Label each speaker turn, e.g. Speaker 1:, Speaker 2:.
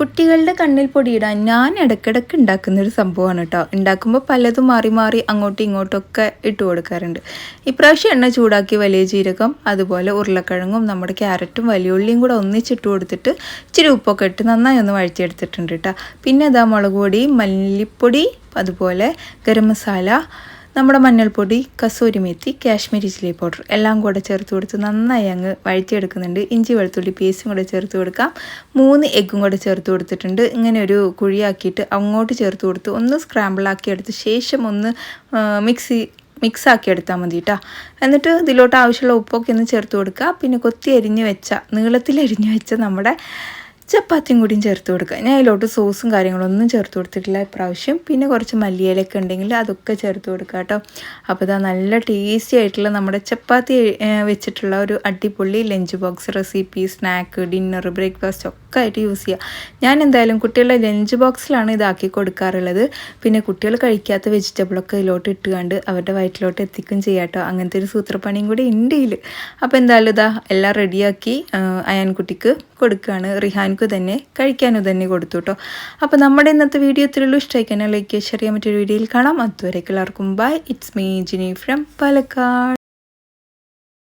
Speaker 1: കുട്ടികളുടെ കണ്ണിൽ പൊടിയിടാൻ ഞാൻ ഇടയ്ക്കിടയ്ക്ക് ഉണ്ടാക്കുന്ന ഒരു സംഭവമാണ് കേട്ടോ. ഉണ്ടാക്കുമ്പോൾ പലതും മാറി മാറി അങ്ങോട്ടും ഇങ്ങോട്ടൊക്കെ ഇട്ട് കൊടുക്കാറുണ്ട്. ഇപ്രാവശ്യം എണ്ണ ചൂടാക്കി വലിയ ജീരകം അതുപോലെ ഉരുളക്കിഴങ്ങും നമ്മുടെ ക്യാരറ്റും വലിയ ഉള്ളിയും കൂടെ ഒന്നിച്ചിട്ട് കൊടുത്തിട്ട് ഇച്ചിരി ഉപ്പൊക്കെ ഇട്ട് നന്നായി ഒന്ന് വഴറ്റിയെടുത്തിട്ടുണ്ട് കേട്ടോ. പിന്നെ ഇതാ മുളക് പൊടി മല്ലിപ്പൊടി അതുപോലെ ഗരം മസാല നമ്മുടെ മഞ്ഞൾപ്പൊടി കസൂരി മെത്തി കാശ്മീരി ചില്ലി പൗഡർ എല്ലാം കൂടെ ചേർത്ത് കൊടുത്ത് നന്നായി അങ്ങ് വഴറ്റിയെടുക്കുന്നുണ്ട്. ഇഞ്ചി വെളുത്തുള്ളി പേസ്റ്റും കൂടെ ചേർത്ത് കൊടുക്കാം. മൂന്ന് എഗ്ഗും കൂടെ ചേർത്ത് കൊടുത്തിട്ടുണ്ട്. ഇങ്ങനെ ഒരു കുഴിയാക്കിയിട്ട് അങ്ങോട്ട് ചേർത്ത് കൊടുത്ത് ഒന്ന് സ്ക്രാമ്പിളാക്കി എടുത്ത് ശേഷം ഒന്ന് മിക്സി മിക്സ് ആക്കി എടുത്താൽ മതി കേട്ടോ എന്നിട്ട് ഇതിലോട്ട് ആവശ്യമുള്ള ഉപ്പൊക്കെ ഒന്ന് ചേർത്ത് കൊടുക്കുക. പിന്നെ കൊത്തി അരിഞ്ഞ് വെച്ച നീളത്തിൽ അരിഞ്ഞ് വെച്ച നമ്മുടെ ചപ്പാത്തിയും കൂടിയും ചേർത്ത് കൊടുക്കുക. ഞാൻ അതിലോട്ട് സോസും കാര്യങ്ങളൊന്നും ചേർത്ത് കൊടുത്തിട്ടില്ല ഇപ്രാവശ്യം. പിന്നെ കുറച്ച് മല്ലിയിലൊക്കെ ഉണ്ടെങ്കിൽ അതൊക്കെ ചേർത്ത് കൊടുക്കുക കേട്ടോ. അപ്പോൾ ഇതാ നല്ല ടേസ്റ്റി ആയിട്ടുള്ള നമ്മുടെ ചപ്പാത്തി വെച്ചിട്ടുള്ള ഒരു അടിപൊളി lunch box recipe snack dinner breakfast ഒക്കെ ആയിട്ട് യൂസ് ചെയ്യുക. ഞാൻ എന്തായാലും കുട്ടികളുടെ ലഞ്ച് ബോക്സിലാണ് ഇതാക്കി കൊടുക്കാറുള്ളത്. പിന്നെ കുട്ടികൾ കഴിക്കാത്ത വെജിറ്റബിളൊക്കെ ഇതിലോട്ട് ഇട്ടുകൊണ്ട് അവരുടെ വയറ്റിലോട്ട് എത്തിക്കും ചെയ്യാം കേട്ടോ. അങ്ങനത്തെ ഒരു സൂത്രപ്പണിയും കൂടി ഉണ്ട് ഇതിൽ അപ്പോൾ എന്തായാലും ഇതാ എല്ലാം റെഡിയാക്കി അയാൻകുട്ടിക്ക് കൊടുക്കുകയാണ്. റിഹാൻ നമുക്ക് തന്നെ കഴിക്കാനും തന്നെ കൊടുത്തു കേട്ടോ അപ്പോൾ നമ്മുടെ ഇന്നത്തെ വീഡിയോ ഇത്രയുള്ളൂ ഇഷ്ടമായിക്കാൻ ലൈക്ക് ഷെയർ ചെയ്യാൻ മറ്റൊരു വീഡിയോയിൽ കാണാം. അതുവരെ എല്ലാവർക്കും bye it's me Jini from Palakkad